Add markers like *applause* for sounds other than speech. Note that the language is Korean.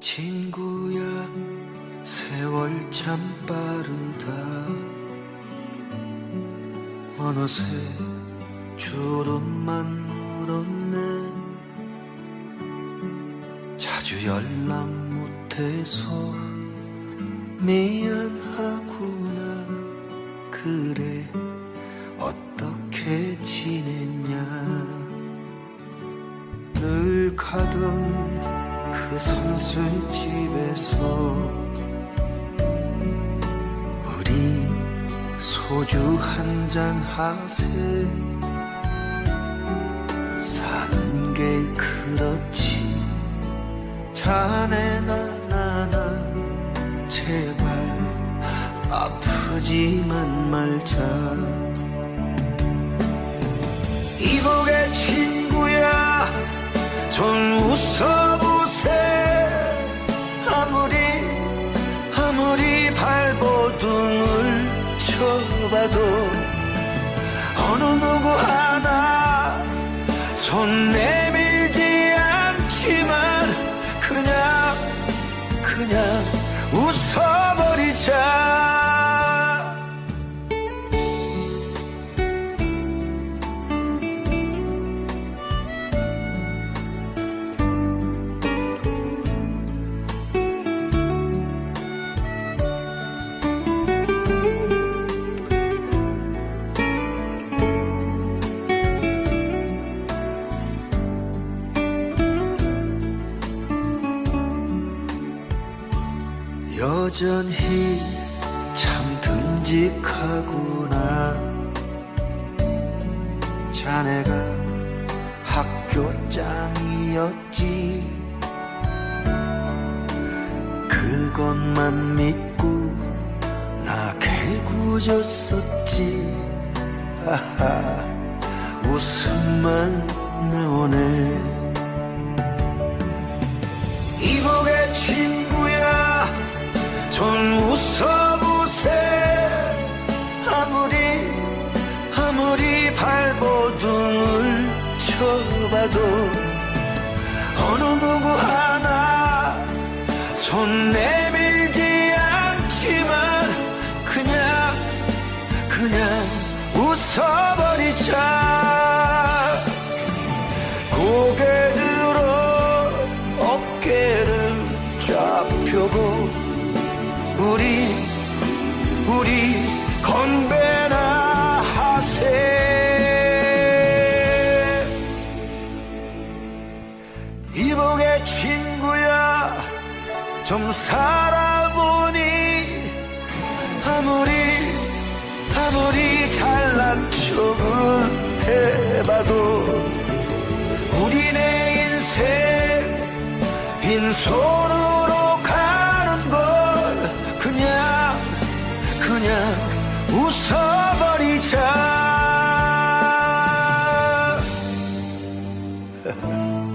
친구야 세월 참 빠르다. 어느새 주름만 물었네. 자주 연락 못해서 미안하구나. 그래 어떻게 지내? 늘 가던 그 선술집에서 우리 소주 한 잔 하세. 사는 게 그렇지. 자네나 나나. 제발 아프지만 말자 그냥 웃어버리자 여전히 참 듬직하구나. 자네가 학교장이었지. 그것만 믿고 나 개구졌었지. 하하 웃음만 나오네 쳐봐도 어느 누구 하나 손 내밀지 않지만 그냥 그냥 웃어버리자. 고개 들어 어깨를 쫙 펴고 우리 우리 건배 이복의 친구야 좀 살아보니. 아무리 아무리 잘난 척을 해봐도 우리네 인생 빈손으로 가는 걸 그냥 그냥 웃어버리자 *laughs*